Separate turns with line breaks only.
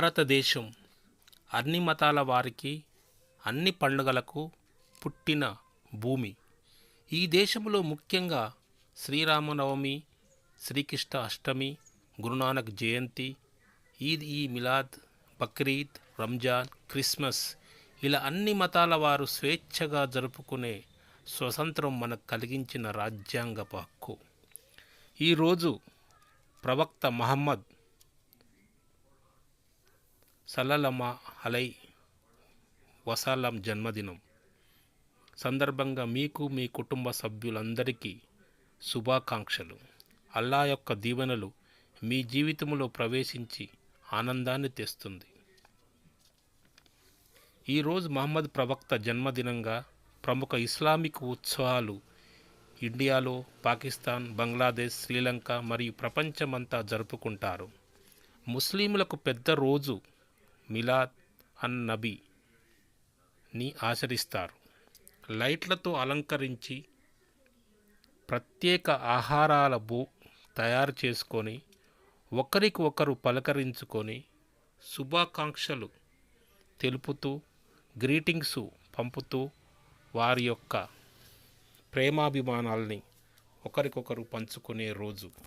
భారతదేశం అన్ని మతాల వారికి అన్ని పండుగలకు పుట్టిన భూమి. ఈ దేశంలో ముఖ్యంగా శ్రీరామనవమి శ్రీకృష్ణ అష్టమి గురునానక్ జయంతి ఈద్ ఈ మిలాద్ బక్రీద్ రంజాన్ క్రిస్మస్ ఇలా అన్ని మతాల వారు స్వేచ్ఛగా జరుపుకునే స్వతంత్రం మనకు కలిగించిన రాజ్యాంగపు హక్కు. ఈరోజు ప్రవక్త మహమ్మద్ సల్లలమా అలై వసాలం జన్మదినం. సందర్భంగా మీకు మీ కుటుంబ సభ్యులందరికీ శుభాకాంక్షలు. అల్లా యొక్క దీవెనలు మీ జీవితంలో ప్రవేశించి ఆనందాన్ని తెస్తుంది. ఈరోజు మహమ్మద్ ప్రవక్త జన్మదినంగా ప్రముఖ ఇస్లామిక్ ఉత్సవాలు ఇండియాలో పాకిస్తాన్ బంగ్లాదేశ్ శ్రీలంక మరియు ప్రపంచమంతా జరుపుకుంటారు. ముస్లింలకు పెద్ద రోజు మిలాద్ అన్ నబీని ఆచరిస్తారు. లైట్లతో అలంకరించి ప్రత్యేక ఆహారాల భూ తయారు చేసుకొని ఒకరికి ఒకరు పలకరించుకొని శుభాకాంక్షలు తెలుపుతూ గ్రీటింగ్స్ పంపుతూ వారి యొక్క ప్రేమాభిమానాల్ని ఒకరికొకరు పంచుకునే రోజు.